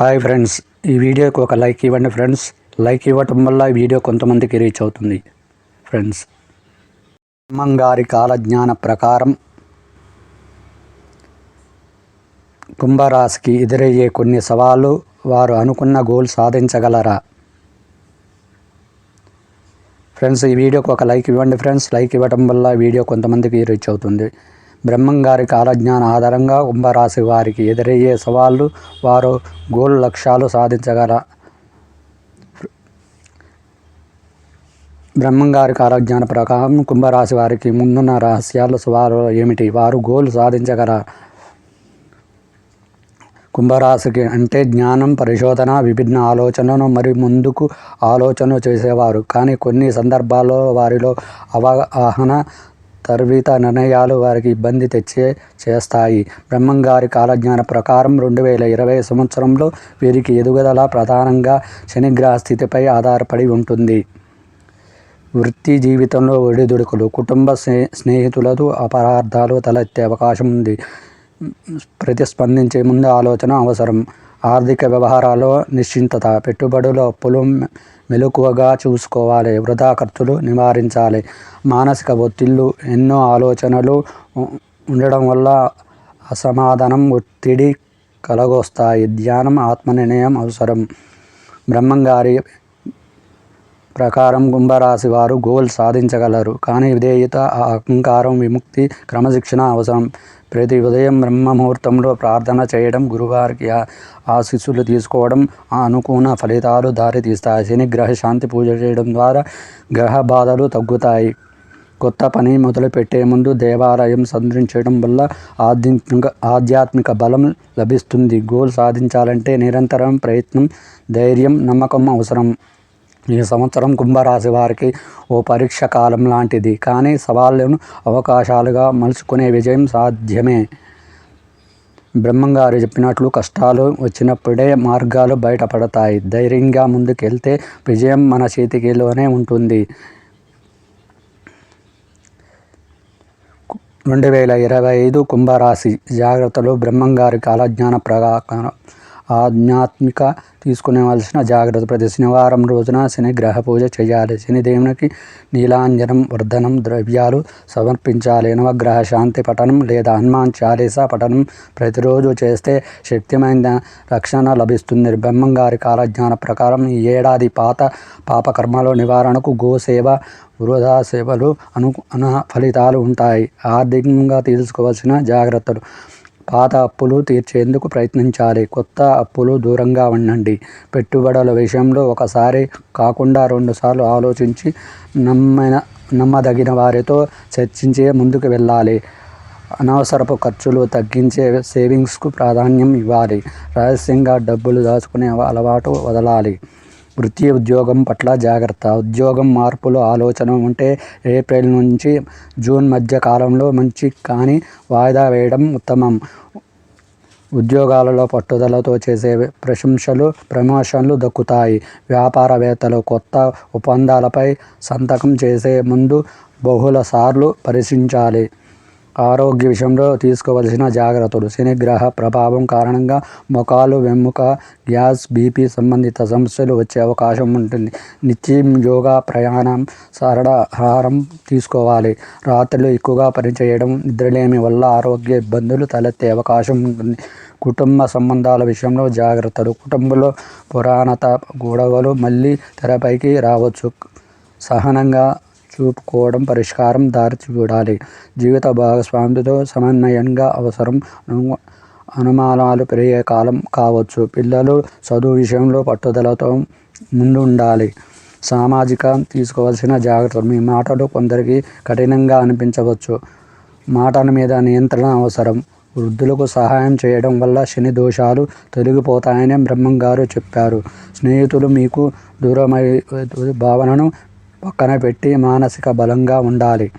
Hi friends ఈ వీడియోకి ఒక లైక్ ఇవ్వండి ఫ్రెండ్స్. లైక్ ఇవ్వటం వల్ల ఈ వీడియో కొంతమందికి రీచ్ అవుతుంది. ఫ్రెండ్స్ అమ్మంగారి కాలజ్ఞాన ప్రకారం కుంభరాశికి ఎదురయ్యే కొన్ని సవాళ్ళు వారు అనుకున్న గోల్ సాధించగలరా? ఫ్రెండ్స్ ఈ వీడియోకి ఒక లైక్ ఇవ్వండి ఫ్రెండ్స్. లైక్ ఇవ్వటం వల్ల వీడియో కొంతమందికి రీచ్ అవుతుంది. బ్రహ్మంగారి కాలజ్ఞాన ఆధారంగా కుంభరాశి వారికి ఎదురయ్యే సవాళ్ళు వారు గోల్ లక్ష్యాలు సాధించగల బ్రహ్మంగారి కాలజ్ఞాన ప్రకారం కుంభరాశి వారికి ముందున్న రహస్యాలు సవాలు ఏమిటి? వారు గోల్ సాధించగల కుంభరాశికి అంటే జ్ఞానం పరిశోధన విభిన్న ఆలోచనను మరి ముందుకు ఆలోచన చేసేవారు. కానీ కొన్ని సందర్భాల్లో వారిలో అవగాహన తర్విత నిర్ణయాలు వారికి ఇబ్బంది తెచ్చే చేస్తాయి. బ్రహ్మంగారి కాలజ్ఞాన ప్రకారం రెండు వేల ఇరవై సంవత్సరంలో వీరికి ఎదుగుదల ప్రధానంగా శనిగ్రహ స్థితిపై ఆధారపడి ఉంటుంది. వృత్తి జీవితంలో ఒడిదుడుకులు కుటుంబ స్నే స్నేహితులతో అపరార్థాలు తలెత్తే అవకాశం ఉంది. ప్రతిస్పందించే ముందు ఆలోచన అవసరం. ఆర్థిక వ్యవహారాల్లో నిశ్చింతత పెట్టుబడుల అప్పులు మెలకువగా చూసుకోవాలి వృధా ఖర్చులు నివారించాలి. మానసిక ఒత్తిళ్ళు ఎన్నో ఆలోచనలు ఉండడం వల్ల అసమాధానం ఒత్తిడి కలగొస్తాయి. ధ్యానం ఆత్మనిర్ణయం అవసరం. బ్రహ్మంగారి ప్రకారం కుంభరాశి వారు గోల్ సాధించగలరు. కానీ విధేయత అహంకారం విముక్తి క్రమశిక్షణ అవసరం. ప్రతి ఉదయం బ్రహ్మముహూర్తంలో ప్రార్థన చేయడం గురువారికి ఆశీస్సులు తీసుకోవడం అనుకూల ఫలితాలు దారితీస్తాయి. శని గ్రహ శాంతి పూజ చేయడం ద్వారా గ్రహ బాధలు తగ్గుతాయి. కొత్త పని మొదలుపెట్టే ముందు దేవాలయం సందర్శించడం వల్ల ఆధ్యాత్మిక ఆధ్యాత్మిక బలం లభిస్తుంది. గోల్ సాధించాలంటే నిరంతరం ప్రయత్నం ధైర్యం నమ్మకం అవసరం. ఈ సంవత్సరం కుంభరాశి వారికి ఓ పరీక్ష కాలం లాంటిది. కానీ సవాళ్ళను అవకాశాలుగా మలుచుకునే విజయం సాధ్యమే. బ్రహ్మంగారు చెప్పినట్లు కష్టాలు వచ్చినప్పుడే మార్గాలు బయటపడతాయి. ధైర్యంగా ముందుకెళ్తే విజయం మన చేతికిలోనే ఉంటుంది. రెండు వేల ఇరవై ఐదు కుంభరాశి జాగ్రత్తలు బ్రహ్మంగారి కాలజ్ఞాన ప్రకారం ఆధ్యాత్మిక తీసుకునేవలసిన జాగ్రత్త ప్రతి శనివారం రోజున శని గ్రహ పూజ చేయాలి. శనిదేవునికి నీలాంజనం వర్ధనం ద్రవ్యాలు సమర్పించాలి. నవగ్రహ శాంతి పఠనం లేదా హనుమాన్ చాలీసా పఠనం ప్రతిరోజు చేస్తే శక్తిమైన రక్షణ లభిస్తుంది. బ్రహ్మంగారి కాలజ్ఞాన ప్రకారం ఈ ఏడాది పాత పాపకర్మల నివారణకు గోసేవ వృధా సేవలు అను అన ఫలితాలు ఉంటాయి. ఆర్థికంగా తీసుకోవాల్సిన జాగ్రత్తలు. పాత అప్పులు తీర్చేందుకు ప్రయత్నించాలి. కొత్త అప్పులు దూరంగా ఉండండి. పెట్టుబడుల విషయంలో ఒకసారి కాకుండా రెండుసార్లు ఆలోచించి నమ్మిన నమ్మదగిన వారితో చర్చించే ముందుకు వెళ్ళాలి. అనవసరపు ఖర్చులు తగ్గించే సేవింగ్స్కు ప్రాధాన్యం ఇవ్వాలి. రహస్యంగా డబ్బులు దాచుకునే అలవాటు వదలాలి. వృత్తి ఉద్యోగం పట్ల జాగ్రత్త. ఉద్యోగం మార్పులు ఆలోచన ఉంటే ఏప్రిల్ నుంచి జూన్ మధ్య కాలంలో మంచి కానీ వాయిదా వేయడం ఉత్తమం. ఉద్యోగాలలో పట్టుదలతో చేసే ప్రశంసలు ప్రమోషన్లు దక్కుతాయి. వ్యాపారవేత్తలు కొత్త ఒప్పందాలపై సంతకం చేసే ముందు బహుళసార్లు పరిశీలించాలి. ఆరోగ్య విషయంలో తీసుకోవలసిన జాగ్రత్తలు. శనిగ్రహ ప్రభావం కారణంగా ముఖాలు వెమ్ముక గ్యాస్ బీపీ సంబంధిత సమస్యలు వచ్చే అవకాశం ఉంటుంది. నిత్యం యోగా ప్రయాణం సరళ ఆహారం తీసుకోవాలి. రాత్రులు ఎక్కువగా పనిచేయడం నిద్రలేమి వల్ల ఆరోగ్య ఇబ్బందులు తలెత్తే అవకాశం ఉంటుంది. కుటుంబ సంబంధాల విషయంలో జాగ్రత్తలు. కుటుంబంలో పురాణత గొడవలు మళ్ళీ తెరపైకి రావచ్చు. సహనంగా చూపుకోవడం పరిష్కారం దారి చూడాలి. జీవిత భాగస్వామితో సమన్వయంగా అవసరం అనుమానాలు పెరిగే కాలం కావచ్చు. పిల్లలు చదువు విషయంలో పట్టుదలతో ముందు ఉండాలి సామాజిక తీసుకోవాల్సిన జాగ్రత్తలు. మీ మాటలు కొందరికి కఠినంగా అనిపించవచ్చు. మాటల మీద నియంత్రణ అవసరం. వృద్ధులకు సహాయం చేయడం వల్ల శని దోషాలు తొలగిపోతాయని బ్రహ్మం గారు చెప్పారు. స్నేహితులు మీకు దూరమై భావనను పక్కన పెట్టి మానసిక బలంగా ఉండాలి.